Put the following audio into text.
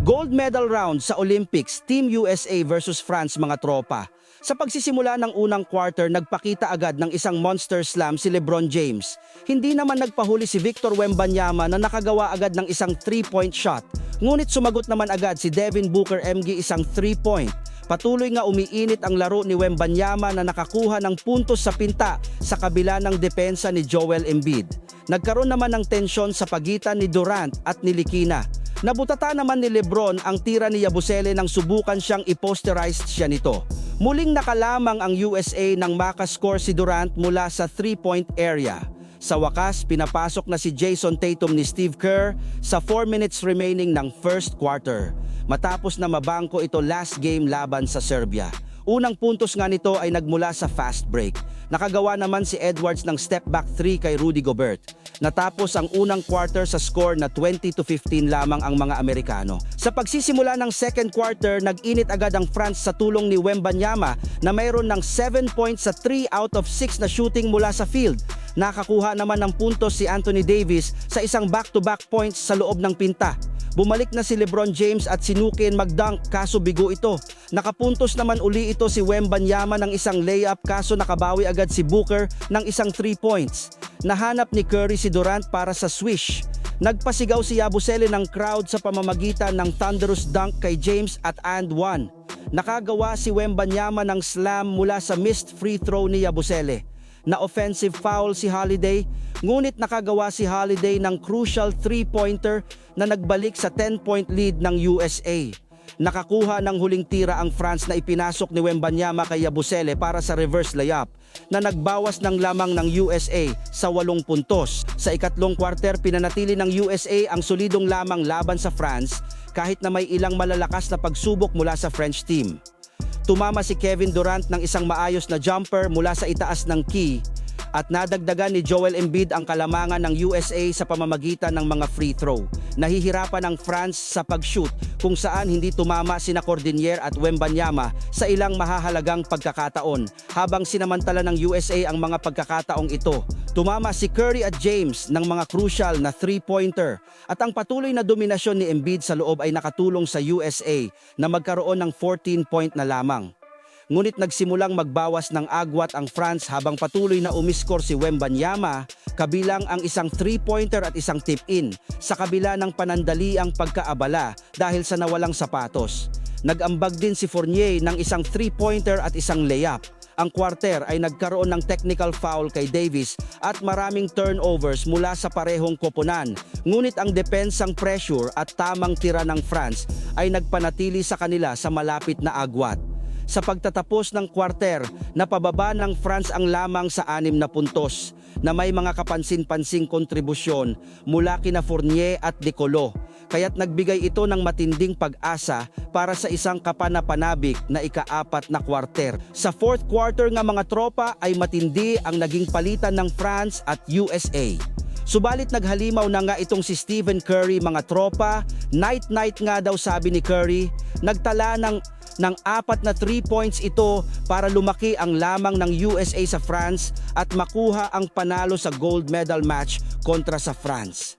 Gold medal round sa Olympics, Team USA versus France mga tropa. Sa pagsisimula ng unang quarter, nagpakita agad ng isang monster slam si LeBron James. Hindi naman nagpahuli si Victor Wembanyama na nakagawa agad ng isang 3-point shot. Ngunit sumagot naman agad si Devin Booker MG isang 3-point. Patuloy nga umiinit ang laro ni Wembanyama na nakakuha ng puntos sa pinta sa kabila ng depensa ni Joel Embiid. Nagkaroon naman ng tensyon sa pagitan ni Durant at ni Likina. Nabutata naman ni Lebron ang tira ni Yabusele nang subukan siyang i-posterize siya nito. Muling nakalamang ang USA nang makascore si Durant mula sa 3-point area. Sa wakas, pinapasok na si Jason Tatum ni Steve Kerr sa 4 minutes remaining ng first quarter. Matapos na mabangko ito last game laban sa Serbia. Unang puntos nga nito ay nagmula sa fast break. Nakagawa naman si Edwards ng step back 3 kay Rudy Gobert. Natapos ang unang quarter sa score na 20 to 15 lamang ang mga Amerikano. Sa pagsisimula ng second quarter, nag-init agad ang France sa tulong ni Wembanyama na mayroon ng 7 points sa 3 out of 6 na shooting mula sa field. Nakakuha naman ng puntos si Anthony Davis sa isang back-to-back points sa loob ng pinta. Bumalik na si LeBron James at sinukin mag-dunk kaso bigo ito. Nakapuntos naman uli ito si Wembanyama ng isang layup kaso nakabawi agad si Booker ng isang 3 points. Nahanap ni Curry si Durant para sa swish. Nagpasigaw si Yabusele ng crowd sa pamamagitan ng thunderous dunk kay James at and one. Nakagawa si Wembanyama ng slam mula sa missed free throw ni Yabusele na offensive foul si Holiday, ngunit nakagawa si Holiday ng crucial three-pointer na nagbalik sa 10-point lead ng USA. Nakakuha ng huling tira ang France na ipinasok ni Wembanyama kay Yabusele para sa reverse layup na nagbawas ng lamang ng USA sa walong puntos. Sa ikatlong kwarter, pinanatili ng USA ang solidong lamang laban sa France kahit na may ilang malalakas na pagsubok mula sa French team. Tumama si Kevin Durant ng isang maayos na jumper mula sa itaas ng key at nadagdagan ni Joel Embiid ang kalamangan ng USA sa pamamagitan ng mga free throw. Nahihirapan ang France sa pag-shoot kung saan hindi tumama sina Cordinier at Wembanyama sa ilang mahahalagang pagkakataon habang sinamantala ng USA ang mga pagkakataong ito. Tumama si Curry at James ng mga crucial na three-pointer at ang patuloy na dominasyon ni Embiid sa loob ay nakatulong sa USA na magkaroon ng 14 point na lamang. Ngunit nagsimulang magbawas ng agwat ang France habang patuloy na umiskor si Wembanyama kabilang ang isang three-pointer at isang tip-in sa kabila ng panandaliang pagkaabala dahil sa nawalang sapatos. Nag-ambag din si Fournier ng isang three-pointer at isang layup. Ang quarter ay nagkaroon ng technical foul kay Davis at maraming turnovers mula sa parehong koponan. Ngunit ang depensang pressure at tamang tira ng France ay nagpanatili sa kanila sa malapit na agwat. Sa pagtatapos ng kwarter, napababa ng France ang lamang sa anim na puntos na may mga kapansin-pansing kontribusyon mula kina Fournier at De Colo. Kaya't nagbigay ito ng matinding pag-asa para sa isang kapanapanabik na ikaapat na kwarter. Sa fourth quarter nga mga tropa ay matindi ang naging palitan ng France at USA. Subalit naghalimaw na nga itong si Stephen Curry mga tropa, night-night nga daw sabi ni Curry, nagtala ng ng apat na 3 points ito para lumaki ang lamang ng USA sa France at makuha ang panalo sa gold medal match kontra sa France.